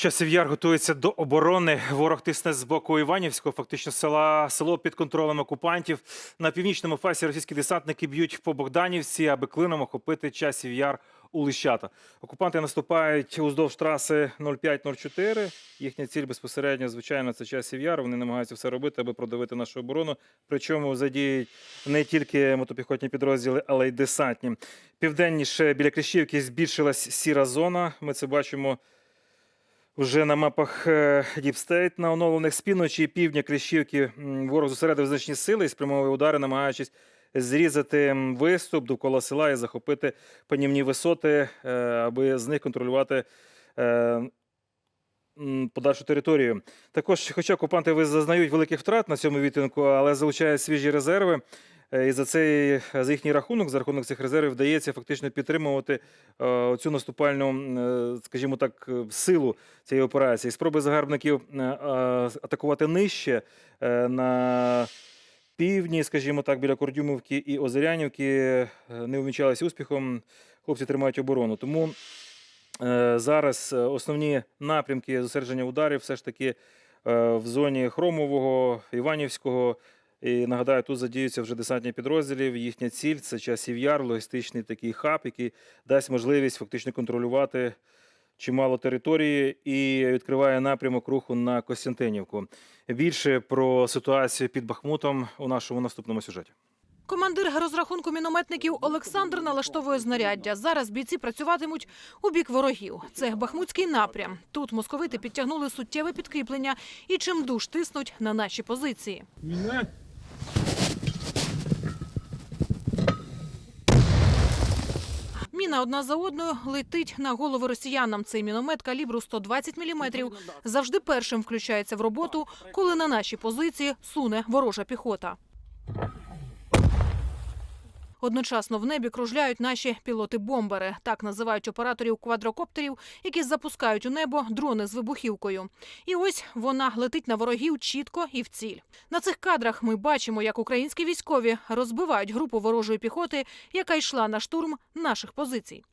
Часів яр готується до оборони. Ворог тисне з боку Іванівського, фактично села село під контролем окупантів. На північному фасі російські десантники б'ють по Богданівці, аби клином охопити часів яр у Лищата. Окупанти наступають уздовж траси 0504. Їхня ціль безпосередньо, звичайно, це часів яр. Вони намагаються все робити, аби продавити нашу оборону. Причому задіють не тільки мотопіхотні підрозділи, але й десантні. Південніше біля Кліщівки збільшилась сіра зона. Ми це бачимо. Уже на мапах State на оновлених з півночі і півдня Кліщівки ворог зосередив значні сили і спрямовує удари, намагаючись зрізати виступ довкола села і захопити панівні висоти, е, аби з них контролювати е, подальшу територію. Також, хоча окупанти зазнають великих втрат на цьому відтинку, але залучають свіжі резерви. Е, І за цей за їхній рахунок, за рахунок цих резервів, вдається фактично підтримувати е, цю наступальну, е, скажімо так, е, силу цієї операції. Спроби загарбників е, е, атакувати нижче е, на півдні, скажімо так, біля Кордюмівки і Озерянівки е, не увінчалися успіхом. Хлопці тримають оборону. Тому е, зараз е, основні напрямки зосередження ударів все ж таки е, в зоні Хромового, Іванівського. І нагадаю, тут задіються вже десантні підрозділів. Їхня ціль це часів яр, логістичний такий хаб, який дасть можливість фактично контролювати чимало території і відкриває напрямок руху на Костянтинівку. Більше про ситуацію під Бахмутом у нашому наступному сюжеті. Командир розрахунку мінометників Олександр налаштовує знаряддя. Зараз бійці працюватимуть у бік ворогів. Це Бахмутський напрям. Тут московити підтягнули суттєве підкріплення і чимдуж тиснуть на наші позиції. Міна одна за одною летить на голови росіянам. Цей міномет калібру 120 мм завжди першим включається в роботу, коли на наші позиції суне ворожа піхота. Одночасно в небі кружляють наші пілоти-бомбери. Так називають операторів квадрокоптерів, які запускають у небо дрони з вибухівкою. І ось вона летить на ворогів чітко і в ціль. На цих кадрах ми бачимо, як українські військові розбивають групу ворожої піхоти, яка йшла на штурм наших позицій.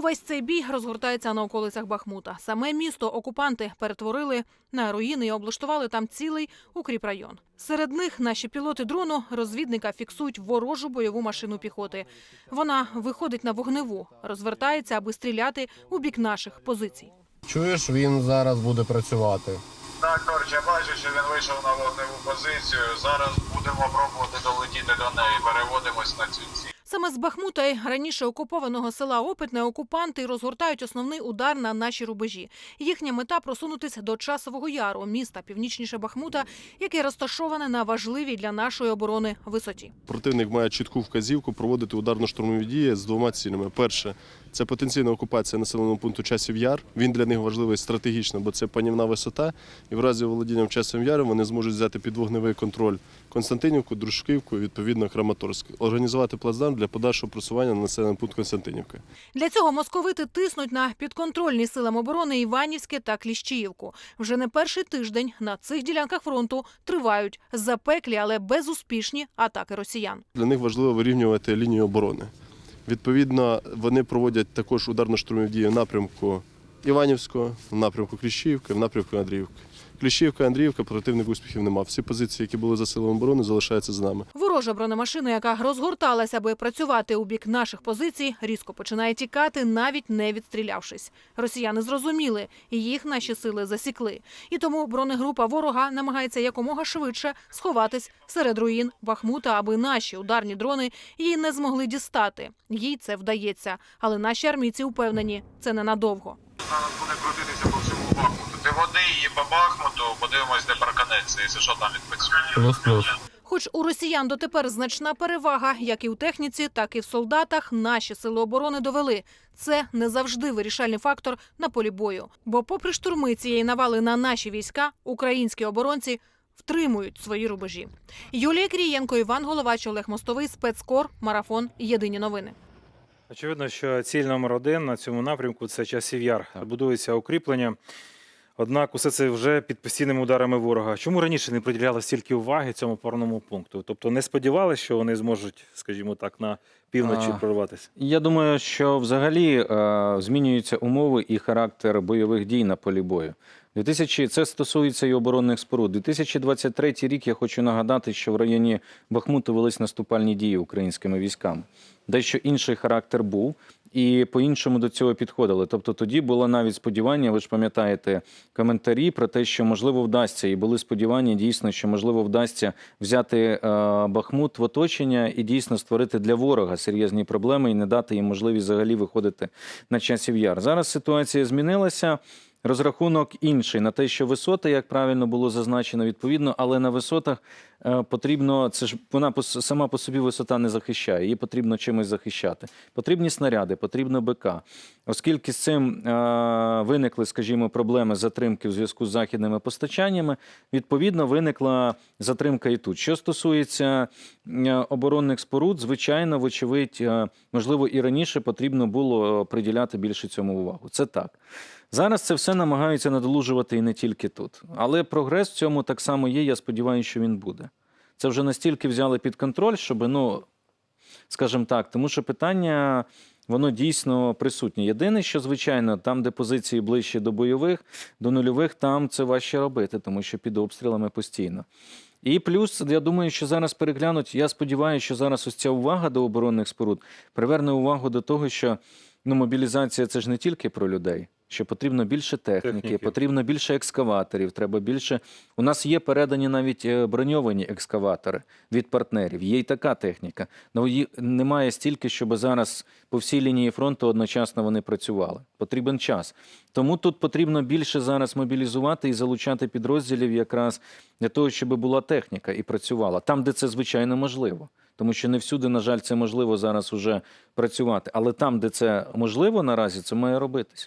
Увесь цей бій розгортається на околицях Бахмута. Саме місто окупанти перетворили на руїни і облаштували там цілий укріпрайон. Серед них наші пілоти дрону розвідника фіксують ворожу бойову машину піхоти. Вона виходить на вогневу, розвертається, аби стріляти у бік наших позицій. Чуєш, він зараз буде працювати. Так, Корч, я бачу, що він вийшов на вогневу позицію. Зараз будемо пробувати долетіти до неї. Переводимось на цю ціль. Саме з Бахмута й раніше окупованого села Опитне окупанти розгортають основний удар на наші рубежі. Їхня мета просунутися до часового яру, міста північніше Бахмута, яке розташоване на важливій для нашої оборони висоті. Противник має чітку вказівку проводити ударно-штурмові дії з двома цілями. Перше це потенційна окупація населеного пункту часів яр. Він для них важливий стратегічно, бо це панівна висота. І в разі володіння часом яром вони зможуть взяти під вогневий контроль Константинівку, Дружківку і відповідно Краматорськ. Організувати плацдарм для подальшого просування на населений пункт Константинівки. Для цього московити тиснуть на підконтрольні силам оборони Іванівське та Кліщіївку. Вже не перший тиждень на цих ділянках фронту тривають запеклі, але безуспішні атаки росіян. Для них важливо вирівнювати лінію оборони. Відповідно, вони проводять також ударно-штурмові дії в напрямку Іванівського, в напрямку Кліщівки, в напрямку Андріївки. Кліщівка, Андріївка, противник успіхів нема. Всі позиції, які були за силами оборони, залишаються за нами. Ворожа бронемашина, яка розгорталася, аби працювати у бік наших позицій, різко починає тікати, навіть не відстрілявшись. Росіяни зрозуміли, їх наші сили засікли. І тому бронегрупа ворога намагається якомога швидше сховатись серед руїн Бахмута, аби наші ударні дрони її не змогли дістати. Їй це вдається, але наші армійці упевнені, це ненадовго. Зараз буде крутитися по всьому Бахмуту. Води її по Бахмуту, подивимось, де проканеться, якщо що там відпрацює. Хоч у росіян дотепер значна перевага, як і у техніці, так і в солдатах, наші сили оборони довели. Це не завжди вирішальний фактор на полі бою. Бо, попри штурми цієї навали на наші війська, українські оборонці втримують свої рубежі. Юлія Крієнко, Іван Головач, Олег Мостовий, спецкор, марафон. Єдині новини. Очевидно, що ціль номер один на цьому напрямку це часів яр. Будується укріплення. Однак усе це вже під постійними ударами ворога. Чому раніше не приділяли стільки уваги цьому опорному пункту? Тобто не сподівалися, що вони зможуть, скажімо так, на півночі прорватися? Я думаю, що взагалі е, змінюються умови і характер бойових дій на полі бою. 2000, це стосується і оборонних споруд. 2023 рік я хочу нагадати, що в районі Бахмуту велись наступальні дії українськими військами. Дещо інший характер був, і по-іншому до цього підходили. Тобто тоді було навіть сподівання, ви ж пам'ятаєте коментарі про те, що можливо вдасться, і були сподівання дійсно, що можливо вдасться взяти е, Бахмут в оточення і дійсно створити для ворога серйозні проблеми і не дати їм можливість взагалі виходити на часів яр. Зараз ситуація змінилася. Розрахунок інший на те, що висоти, як правильно було зазначено, відповідно, але на висотах е, потрібно це ж вона сама по собі висота не захищає, її потрібно чимось захищати. Потрібні снаряди, потрібно БК. Оскільки з цим е, виникли, скажімо, проблеми затримки в зв'язку з західними постачаннями, відповідно виникла затримка і тут. Що стосується е, оборонних споруд, звичайно, вочевидь, можливо, і раніше потрібно було приділяти більше цьому увагу. Це так. Зараз це все намагаються надолужувати і не тільки тут. Але прогрес в цьому так само є. Я сподіваюся, що він буде. Це вже настільки взяли під контроль, щоб, ну, скажімо так, тому що питання. Воно дійсно присутнє. Єдине, що звичайно, там, де позиції ближче до бойових, до нульових, там це важче робити, тому що під обстрілами постійно. І плюс, я думаю, що зараз переглянуть. Я сподіваюся, що зараз ось ця увага до оборонних споруд приверне увагу до того, що ну, мобілізація це ж не тільки про людей. Що потрібно більше техніки, Техніки. потрібно більше екскаваторів, треба більше. У нас є передані навіть е, броньовані екскаватори від партнерів. Є й така техніка. Ну її немає стільки, щоб зараз по всій лінії фронту одночасно вони працювали. Потрібен час. Тому тут потрібно більше зараз мобілізувати і залучати підрозділів якраз для того, щоб була техніка і працювала там, де це звичайно можливо. Тому що не всюди, на жаль, це можливо зараз уже працювати. Але там, де це можливо наразі, це має робитись.